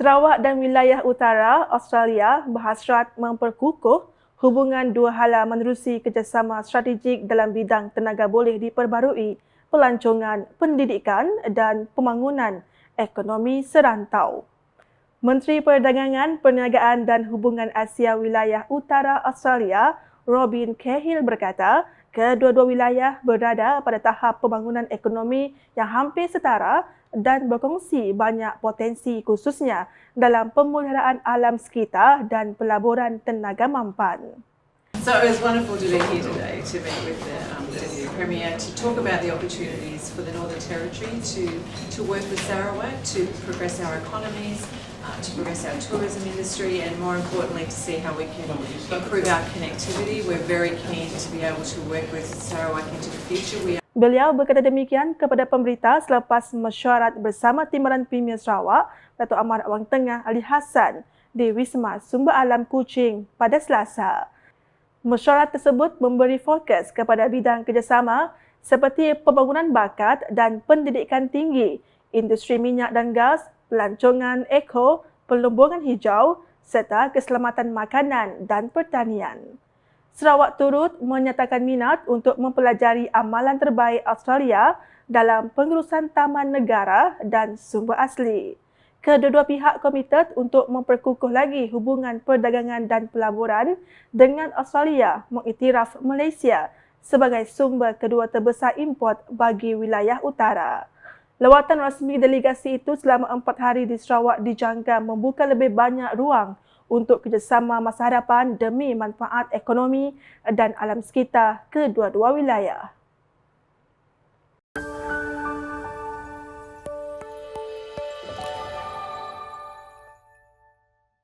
Sarawak dan wilayah utara Australia berhasrat memperkukuh hubungan dua hala menerusi kerjasama strategik dalam bidang tenaga boleh diperbarui, pelancongan, pendidikan dan pembangunan ekonomi serantau. Menteri Perdagangan, Perniagaan dan Hubungan Asia Wilayah Utara Australia, Robin Cahill berkata, kedua-dua wilayah berada pada tahap pembangunan ekonomi yang hampir setara dan berkongsi banyak potensi khususnya dalam pemeliharaan alam sekitar dan pelaburan tenaga mampan. So it was wonderful to be here today to meet with the, um, the Premier to talk about the opportunities for the Northern Territory to, to work with Sarawak to progress our economies, uh, to progress our tourism industry and more importantly to see how we can improve our connectivity. We're very keen to be able to work with Sarawak into the future. We Beliau berkata demikian kepada pemberita selepas mesyuarat bersama Timbalan Premier Sarawak, Datuk Amar Awang Tengah Ali Hassan di Wisma Sumber Alam Kuching pada Selasa. Mesyuarat tersebut memberi fokus kepada bidang kerjasama seperti pembangunan bakat dan pendidikan tinggi, industri minyak dan gas, pelancongan eko, pelumbungan hijau serta keselamatan makanan dan pertanian. Sarawak turut menyatakan minat untuk mempelajari amalan terbaik Australia dalam pengurusan taman negara dan sumber asli. Kedua-dua pihak komited untuk memperkukuh lagi hubungan perdagangan dan pelaburan dengan Australia mengiktiraf Malaysia sebagai sumber kedua terbesar import bagi wilayah utara. Lawatan rasmi delegasi itu selama empat hari di Sarawak dijangka membuka lebih banyak ruang untuk kerjasama masa hadapan demi manfaat ekonomi dan alam sekitar kedua-dua wilayah.